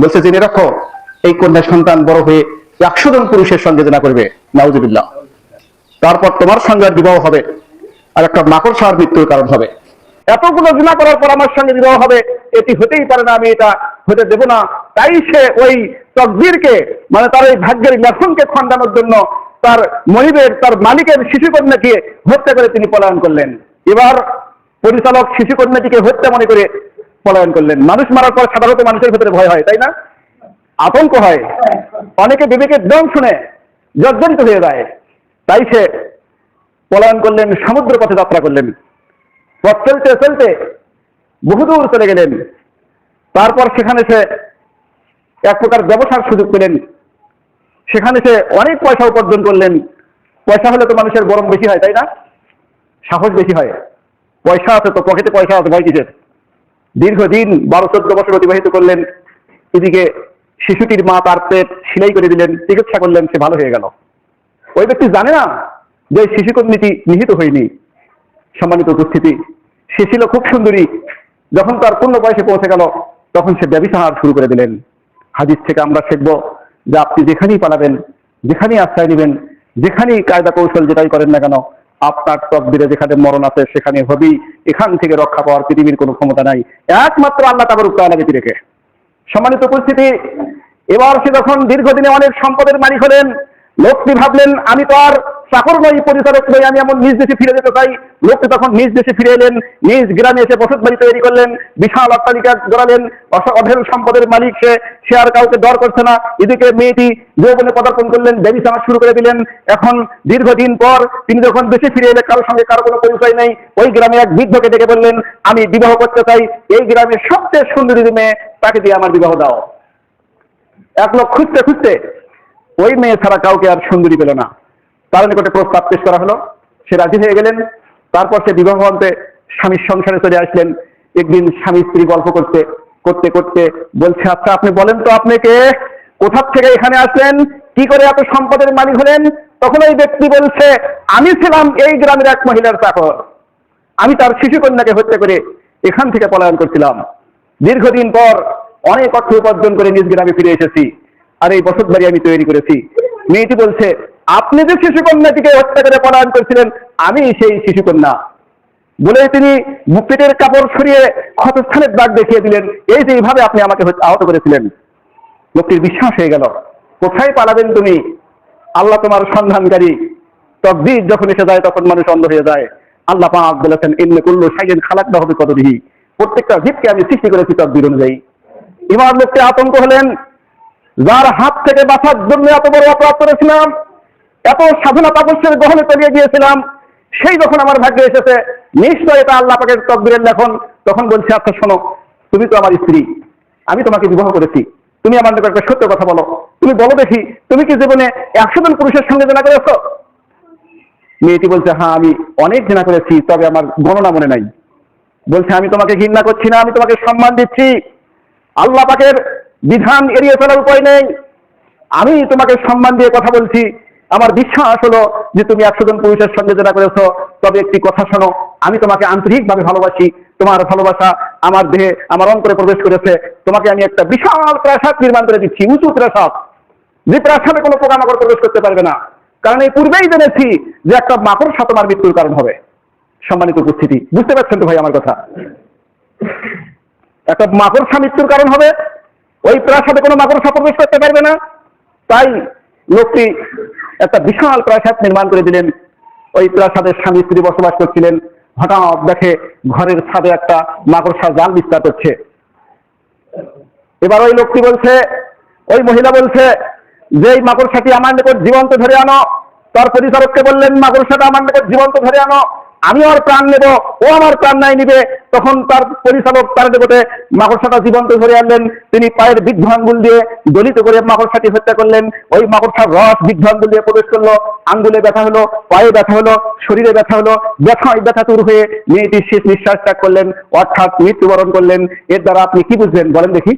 বলছে জেনে রাখো এই কন্যা সন্তান বড় হয়ে একশো জন পুরুষের সঙ্গে জেনা করবে। নাউজুবিল্লাহ। তারপর তোমার সঙ্গে বিবাহ হবে। আর একটা মাকড়সার মৃত্যুর কারণ হবে। এতগুলো জিনা করার পর আমার সঙ্গে বিবাহ হবে, এটি হতেই পারে না, আমি এটা হতে দেব না। তাই সে ওই তকদিরকে মানে তার ওই ভাগ্যের লেখনকে খণ্ডানোর জন্য তার মনিবের তার মালিকের শিশুকন্যাকে হত্যা করে তিনি পলায়ন করলেন। এবার পরিচালক শিশুকন্যাটিকে হত্যা মনে করে পলায়ন করলেন। মানুষ মারার পর সাধারণত মানুষের ভেতরে ভয় হয়, তাই না? আতঙ্ক হয়। অনেকে বিবেকের দম শুনে জর্জরিত হয়ে যায়। তাই সে পলায়ন করলেন, সমুদ্র পথে যাত্রা করলেন। পথ চলতে চলতে বহুদূর চলে গেলেন। তারপর সেখানে সে এক প্রকার ব্যবসার সুযোগ পেলেন। সেখানে সে অনেক পয়সা উপার্জন করলেন। পয়সা হলে তো মানুষের গরম বেশি হয়, তাই না? সাহস বেশি হয়। পয়সা আছে তো, পকেটে পয়সা আছে, ভয় কিসের? দীর্ঘদিন বারো চোদ্দ বছর অতিবাহিত করলেন, এদিকে শিশুটির মা তার পেট সিলাই করে দিলেন, চিকিৎসা করলেন, সে ভালো হয়ে গেল। ওই ব্যক্তি জানে না যে শিশুকন্যাটি নিহিত হয়নি। সম্মানিত উপস্থিতি, সে ছিল খুব সুন্দরী। যখন তার পূর্ণ বয়সে পৌঁছে গেল, তখন সে ব্যবসার শুরু করে দিলেন। হাদিস থেকে আমরা শিখব যে আপনি যেখানেই পালাবেন, যেখানেই আশ্রয় নেবেন, যেখানেই কায়দা কৌশল যেটাই করেন না কেন আপনার তকদিরে যেখানে মরণ আছে, সেখানে হবেই। এখান থেকে রক্ষা পাওয়ার পৃথিবীর কোনো ক্ষমতা নাই। একমাত্র আল্লাহ তাবার উত্তায়না ব্যক্তি রেখে। সম্মানিত উপস্থিতি, এবার সে যখন দীর্ঘদিনে অনেক সম্পদের মালিক হলেন লোকটি ভাবলেন, আমি তো আর চাকর নই, পরিচালক নই, আমি এমন নিজ দেশে ফিরে যেতে চাই। লোকটি তখন নিজ দেশে ফিরে এলেন, নিজ গ্রামে এসে বসত বাড়ি তৈরি করলেন, বিশাল অট্টালিকা গড়ালেন অঢেল সম্পদের মালিক, সে সে আর কাউকে ডর করছে না। এদিকে মেয়েটি যৌবনে পদার্পণ করলেন ব্যবসা শুরু করে দিলেন। এখন দীর্ঘদিন পর তিনি যখন দেশে ফিরে এলে কারোর সঙ্গে কারও কোনো পরিচয় নেই, ওই গ্রামে এক বৃদ্ধকে ডেকে বললেন, আমি বিবাহ করতে চাই, এই গ্রামের সবচেয়ে সুন্দরী মেয়ে, তাকে দিয়ে আমার বিবাহ দাও। এক লোক খুঁজতে খুঁজতে ওই মেয়ে ছাড়া কাউকে আর সুন্দরী পেল না। তার নিকটে প্রস্তাব পেশ করা হলো, সে রাজি হয়ে গেলেন। তারপর সে বিবাহ অন্তে স্বামীর সংসারে চলে আসলেন। একদিন স্বামী স্ত্রী গল্প করতে করতে করতে বলছে আচ্ছা আপনি বলেন তো আপনাকে কোথা থেকে এখানে আসলেন? কি করে এত সম্পদের মালিক হলেন? তখন ওই ব্যক্তি বলছে, আমি ছিলাম এই গ্রামের এক মহিলার চাকর। আমি তার শিশু কন্যাকে হত্যা করে এখান থেকে পলায়ন করছিলাম। দীর্ঘদিন পর অনেক অর্থ উপার্জন করে নিজ গ্রামে ফিরে এসেছি। আর এই বসত বাড়ি আমি তৈরি করেছি। মেয়েটি বলছে, আপনি যে শিশু কন্যাটিকে হত্যা করে পলায়ন করছিলেন, আমি সেই শিশু কন্যা। বলে তিনি পেটের কাপড় সরিয়ে ক্ষতস্থানের দাগ দেখিয়ে দিলেন, এই যে এইভাবে আপনি আমাকে আহত করেছিলেন। লোকটির বিশ্বাস হয়ে গেল, কোথায় পালাবেন তুমি? আল্লাহ তোমার সন্ধানকারী। তকদির যখন এসে যায়, তখন মানুষ অন্ধ হয়ে যায়। আল্লাহ পাক বলেছেন, ইন্নে কুল্লু শাইইন খালাকনা হবে কতদিহি প্রত্যেকটা জীবকে আমি সৃষ্টি করেছি তকদির অনুযায়ী। ইমার লোকটি আতঙ্ক হলেন যার হাত থেকে বাঁচার জন্য এত বড় অপরাধ করেছিলাম, এত সাধনা তাপস্যের গ্রহণে তলিয়ে গিয়েছিলাম, সেই যখন আমার ভাগ্যে এসেছে নিশ্চয় এটা আল্লাহ পাকের তকদিরের লেখন। তখন বলছে আচ্ছা শোনো, তুমি তো আমার স্ত্রী, আমি তোমাকে বিবাহ করেছি। তুমি আমার একটা সত্য কথা বলো। তুমি বলো দেখি, তুমি কি জীবনে একশো জন পুরুষের সঙ্গে জেনা করেছ? মেয়েটি বলছে হ্যাঁ আমি অনেক জেনা করেছি, তবে আমার গণনা মনে নাই। বলছে, আমি তোমাকে ঘৃণা করছি না, আমি তোমাকে সম্মান দিচ্ছি। আল্লাহ পাকের বিধান এড়িয়ে চলার উপায় নেই। আমি তোমাকে সম্মান দিয়ে কথা বলছি। আমার বিশ্বাস হলো যে তুমি একশো জন পুরুষের সঙ্গে যেটা করেছ, তবে একটি কথা শোনো, আমি তোমাকে আন্তরিকভাবে ভালোবাসি। তোমার ভালোবাসা আমার দেহে, আমার অন্তরে প্রবেশ করেছে। তোমাকে আমি একটা বিশাল প্রাসাদ নির্মাণ করে দিচ্ছি, উঁচু প্রাসাদ। যে প্রাসাদে কোনো পোকামাকড় প্রবেশ করতে পারবে না। কারণ এই পূর্বেই জেনেছি যে একটা মাকড় তোমার মৃত্যুর কারণ হবে। সম্মানিত উপস্থিতি, বুঝতে পারছেন তো ভাই আমার কথা? একটা মাকড়সা মৃত্যুর কারণ হবে ওই প্রাসাদে কোনো মাকড়সা প্রবেশ করতে পারবে না। তাই লোকটি একটা বিশাল প্রাসাদ নির্মাণ করে দিলেন। ওই প্রাসাদে স্বামী স্ত্রী বসবাস করছিলেন। হঠাৎ দেখে ঘরের ছাদে একটা মাকড়সা জাল বিস্তার করছে। এবার ওই লোকটি বলছে, ওই মহিলা বলছে যে এই মাকড়সাটি আমার নিকট জীবন্ত ধরে আনো, তার পরিচালককে বললেন মাকড়সাটা আমার নিকট জীবন্ত ধরে আনো আমি আমার প্রাণ নেব, ও আমার প্রাণ নাই নিবে। তখন তার পরিচালক তার নিকটে মাকড়সাটা জীবন্ত ধরে আনলেন। তিনি পায়ের বৃদ্ধ আঙ্গুল দিয়ে দলিত করে মাকড়সাটি হত্যা করলেন। ওই মাকড়সার রস বৃদ্ধ আঙ্গুল দিয়ে প্রবেশ করল। আঙ্গুলে ব্যথা হলো, পায়ে ব্যথা হলো, শরীরে ব্যথা হলো, ব্যথায় ব্যথা দূর হয়ে মেয়েটির শেষ নিঃশ্বাস ত্যাগ করলেন, অর্থাৎ মৃত্যুবরণ করলেন। এর দ্বারা আপনি কি বুঝলেন বলেন দেখি।